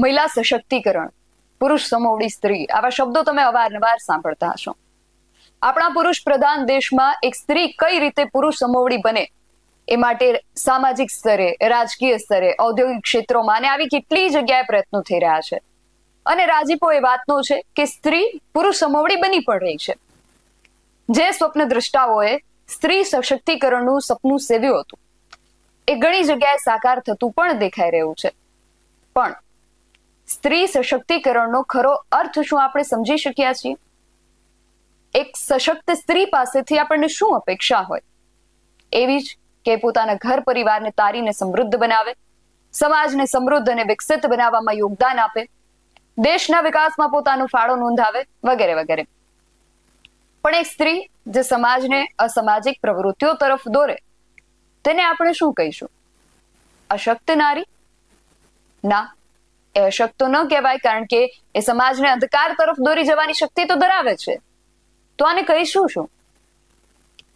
મહિલા સશક્તિકરણ, પુરુષ સમોવડી સ્ત્રી, આવા શબ્દો તમે અવારનવાર સાંભળતા હશો. આપણા પુરુષ પ્રધાન દેશમાં એક સ્ત્રી કઈ રીતે પુરુષ સમોવડી બને એ માટે સામાજિક સ્તરે, રાજકીય સ્તરે, ઔદ્યોગિક ક્ષેત્રોમાં અને આવી કેટલી જગ્યાએ પ્રયત્નો થઈ રહ્યા છે. અને રાજીપો એ વાતનો છે કે સ્ત્રી પુરુષ સમોવડી બની પણ રહી છે. જે સ્વપ્ન દ્રષ્ટાઓએ સ્ત્રી સશક્તિકરણનું સપનું સેવ્યું હતું. એ ઘણી જગ્યાએ સાકાર થતું પણ દેખાઈ રહ્યું છે. પણ સ્ત્રી સશક્તિકરણનો ખરો અર્થ શું આપણે સમજી શક્યા છીએ? એક સશક્ત સ્ત્રી પાસેથી આપણને શું અપેક્ષા હોય? એવી જ કે પોતાના ઘર પરિવારને તારીને સમૃદ્ધ બનાવે, સમાજને સમૃદ્ધ અને વિકસિત બનાવવામાં યોગદાન આપે, દેશના વિકાસમાં પોતાનો ફાળો નોંધાવે વગેરે વગેરે. પણ એક સ્ત્રી જે સમાજને અસામાજિક પ્રવૃત્તિઓ તરફ દોરે, તેને આપણે શું કહીશું? અશક્ત નારી? ના. એ ન કહેવાય કારણ કે એ સમાજને અંધકાર તરફ દોરી જવાની શક્તિ તો ધરાવે છે. તો આને કહીશું શું?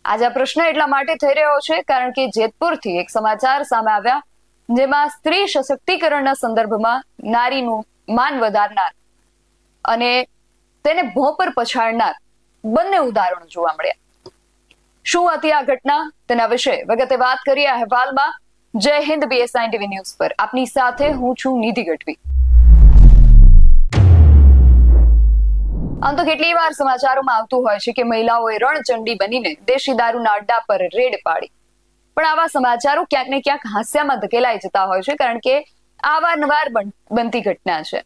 આજે આ પ્રશ્ન એટલા માટે થઈ રહ્યો છે કારણ કે જેતપુરથી એક સમાચાર સામે આવ્યા, જેમાં સ્ત્રી સશક્તિકરણના સંદર્ભમાં નારીનું માન વધારનાર અને તેને ભો પર પછાડનાર બંને ઉદાહરણો જોવા મળ્યા. શું હતી આ ઘટના? તેના વિશે વગતે વાત કરીએ અહેવાલમાં. જય હિન્દ બીએસઆઈ ટીવી ન્યૂઝ પર. આપની સાથે હું છું નિધિ ગઢવી. આમ તો કેટલી વાર સમાચારોમાં આવતું હોય છે કે મહિલાઓએ રણચંડી બનીને દેશી દારૂના અડ્ડા પર રેડ પાડી. પણ આવા સમાચારો ક્યાંક ને ક્યાંક હાસ્યામાં ધકેલાઈ જતા હોય છે કારણ કે આવારનવાર બન- બનતી ઘટના છે.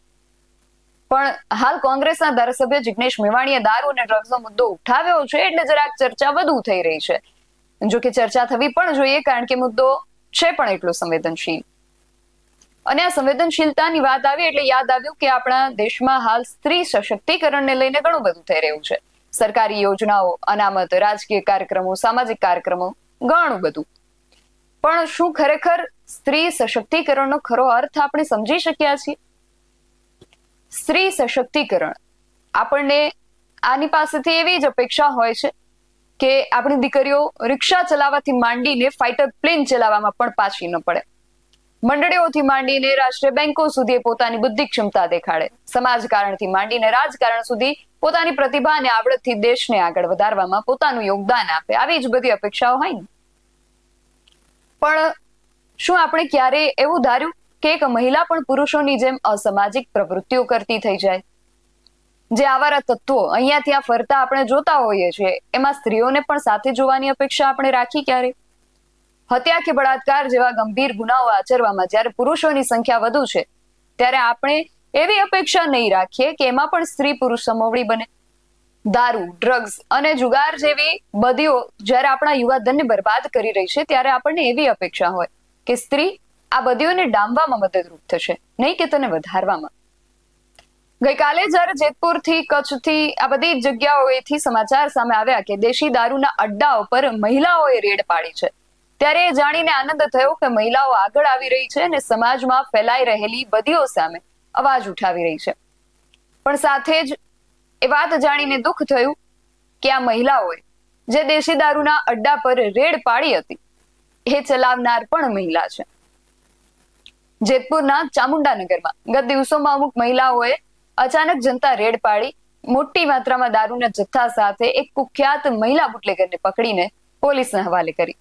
પણ હાલ કોંગ્રેસના ધારાસભ્ય જિગ્નેશ મેવાણીએ દારૂ અને ડ્રગ્સનો મુદ્દો ઉઠાવ્યો છે એટલે જરાક ચર્ચા વધુ થઈ રહી છે. જો કે ચર્ચા થવી પણ જોઈએ કારણ કે મુદ્દો છે પણ એટલું સંવેદનશીલ. અને આ સંવેદનશીલતાની વાત આવી એટલે યાદ આવ્યું કે આપણા દેશમાં હાલ સ્ત્રી સશક્તિકરણને લઈને ઘણું બધું થઈ રહ્યું છે. સરકારી યોજનાઓ, અનામત, રાજકીય કાર્યક્રમો, સામાજિક કાર્યક્રમો, ઘણું બધું. પણ શું ખરેખર સ્ત્રી સશક્તિકરણનો ખરો અર્થ આપણે સમજી શક્યા છીએ? સ્ત્રી સશક્તિકરણ આપણને આની પાસેથી એવી જ અપેક્ષા હોય છે કે આપણી દીકરીઓ રિક્ષા ચલાવવાથી માંડીને ફાઇટર પ્લેન ચલાવવામાં પણ પાછી ન પડે. મંડળીઓથી માંડીને રાષ્ટ્રીય બેંકો સુધી પોતાની બુદ્ધિ ક્ષમતા દેખાડે. સમાજકારણથી માંડીને રાજકારણ સુધી પોતાની પ્રતિભા અને આવડતથી દેશને આગળ વધારવામાં પોતાનું યોગદાન આપે. આવી જ બધી અપેક્ષાઓ હોય ને? પણ શું આપણે ક્યારે એવું ધાર્યું કે એક મહિલા પણ પુરુષોની જેમ અસામાજિક પ્રવૃત્તિઓ કરતી થઈ જાય? જે આવારા તત્વો અહીંયા ત્યાં ફરતા આપણે જોતા હોઈએ છીએ, એમાં સ્ત્રીઓને પણ સાથે જોવાની અપેક્ષા આપણે રાખી ક્યારે? હત્યા કે બળાત્કાર જેવા ગંભીર ગુનાઓ આચરવામાં જ્યારે પુરુષોની સંખ્યા વધુ છે, ત્યારે આપણે એવી અપેક્ષા નહીં રાખીએ કે એમાં પણ સ્ત્રી પુરુષ સમોવડી બને. દારૂ ડ્રગ્સ અને જુગાર જેવી બદીઓ જ્યારે આપણા યુવાધનને બરબાદ કરી રહી છે, ત્યારે આપણને એવી અપેક્ષા હોય કે સ્ત્રી આ બદીઓને ડામવામાં મદદરૂપ થશે, નહીં કે તેને વધારવામાં. ગઈકાલે જ્યારે જેતપુરથી, કચ્છથી આ બધી જગ્યાઓએથી સમાચાર સામે આવ્યા કે દેશી દારૂના અડ્ડાઓ પર મહિલાઓએ રેડ પાડી છે, ત્યારે એ જાણીને આનંદ થયો કે મહિલાઓ આગળ આવી રહી છે અને સમાજમાં ફેલાઈ રહેલી બદીઓ સામે અવાજ ઉઠાવી રહી છે. પણ સાથે જ એ વાત જાણીને દુઃખ થયું કે આ મહિલાઓએ જે દેશી દારૂના અડ્ડા પર રેડ પાડી હતી, એ ચલાવનાર પણ મહિલા છે. જેતપુરના ચામુંડાનગરમાં ગત દિવસોમાં અમુક મહિલાઓએ અચાનક જનતા રેડ પાડી. મોટી માત્રામાં દારૂના જથ્થા સાથે એક કુખ્યાત મહિલા બુટલેગરને પકડીને પોલીસને હવાલે કરી.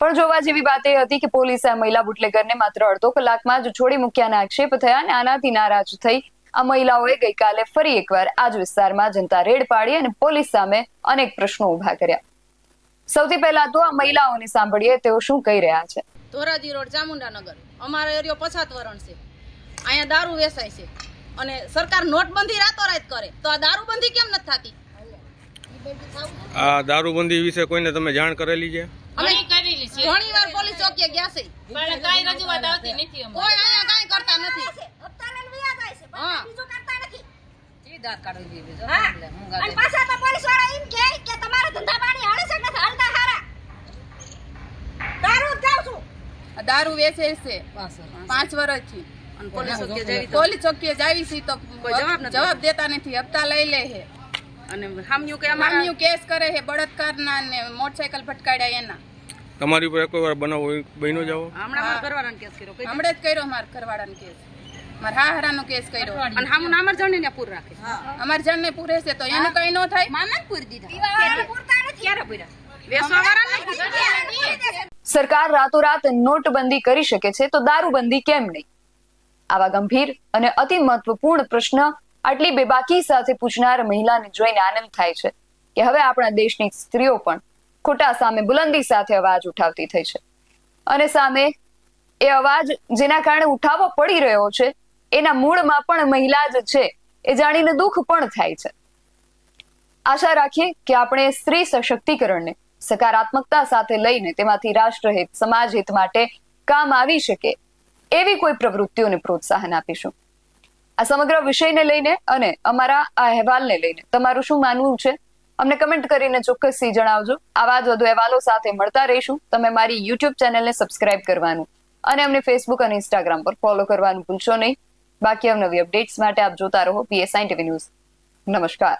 પણ જોવા જેવી વાત એ હતી કે પોલીસે આ મહિલા બુટલેગરને માત્ર અડધો કલાકમાં જ છોડી મૂક્યાના આક્ષેપ થયા અને આનાથી નારાજ થઈ આ મહિલાઓએ ગઈકાલે ફરી એકવાર આ જ વિસ્તારમાં જનતા રેડ પાડી અને પોલીસ સામે અનેક પ્રશ્નો ઊભા કર્યા. સૌથી પહેલા તો આ મહિલાઓને સાંભળીએ તેઓ શું કહી રહ્યા છે. ધોરાજી રોડ ચામુંડાનગર. અમારો એરિયો પછાત વરણ છે. અહીંયા દારૂ વેચાય છે. અને સરકાર નોટબંધી રાતોરાત કરે. તો આ દારૂબંધી કેમ નથી થતી? આ દારૂબંધી વિશે કોઈને તમે જાણ કરેલી છે? અમે કરેલી છે. ઘણી વાર પોલીસ ચોકીએ ગયા છે. પણ કાંઈ રજૂઆત આવતી નથી અમારે. કોઈ અહીંયા કાંઈ કરતા નથી. હા. અને પાછા તો પોલીસવાળા એમ કહે કે તમારા ધંધા પાણી હાલે છે નથી હાલતા હારા? દારૂ જ છું. દારૂ વેચે છે. પાંચ વર્ષથી. પોલીસ ચોકીએ જાવી છે તો જવાબ દેતા નથી. હપ્તા લઈ લે છે અને હામ્યું કે મામ્યું કેસ કરે છે બળાત્કારના ને મોટરસાયકલ ફટકાડ્યા એના. તમારી ઉપર એક વાર બનાવ બન્યો જાવ હમણાં મારા ઘરવાળાનો કેસ કર્યો. કઈ હમણાં જ કર્યો મારા ઘરવાળાનો કેસ. મારા હા હરાનો કેસ કર્યો. અને હામું નામર જણને ને પૂર રાખે. અમાર જણને પૂરે છે તો એનું કઈ ન થાય. મામા પૂર દીધા. પૂરતા નથી. ક્યારે પૂર્યા? સરકાર રાતોરાત નોટબંધી કરી શકે છે તો દારૂબંધી કેમ નહીં? આવા ગંભીર અને અતિ મહત્વપૂર્ણ પ્રશ્ન આટલી બેબાકી સાથે પૂછનાર મહિલાને જોઈને આનંદ થાય છે કે હવે આપણા દેશની સ્ત્રીઓ પણ ખોટા સામે બુલંદી સાથે અવાજ ઉઠાવતી થઈ છે. અને સામે એ અવાજ જેના કારણે ઉઠાવવો પડી રહ્યો છે, એના મૂળમાં પણ મહિલા જ છે એ જાણીને દુઃખ પણ થાય છે. આશા રાખીએ કે આપણે સ્ત્રી સશક્તિકરણને સકારાત્મકતા સાથે લઈને તેમાંથી રાષ્ટ્રહિત સમાજ હિત માટે કામ આવી શકે એવી કોઈ પ્રવૃત્તિઓને પ્રોત્સાહન આપીશું. આ સમગ્ર વિષયને લઈને અને અમારા આ અહેવાલને લઈને તમારું શું માનવું છે? અમને કમેન્ટ કરીને ચોક્કસથી જણાવજો. આવા જ વધુ અહેવાલો સાથે મળતા રહીશું. તમે મારી યુટ્યુબ ચેનલને સબસ્ક્રાઇબ કરવાનું અને અમને ફેસબુક અને ઇન્સ્ટાગ્રામ પર ફોલો કરવાનું ભૂલશો નહીં. બાકી અવનવી અપડેટ્સ માટે આપ જોતા રહો પીએસઆઈ ટીવી ન્યૂઝ નમસ્કાર.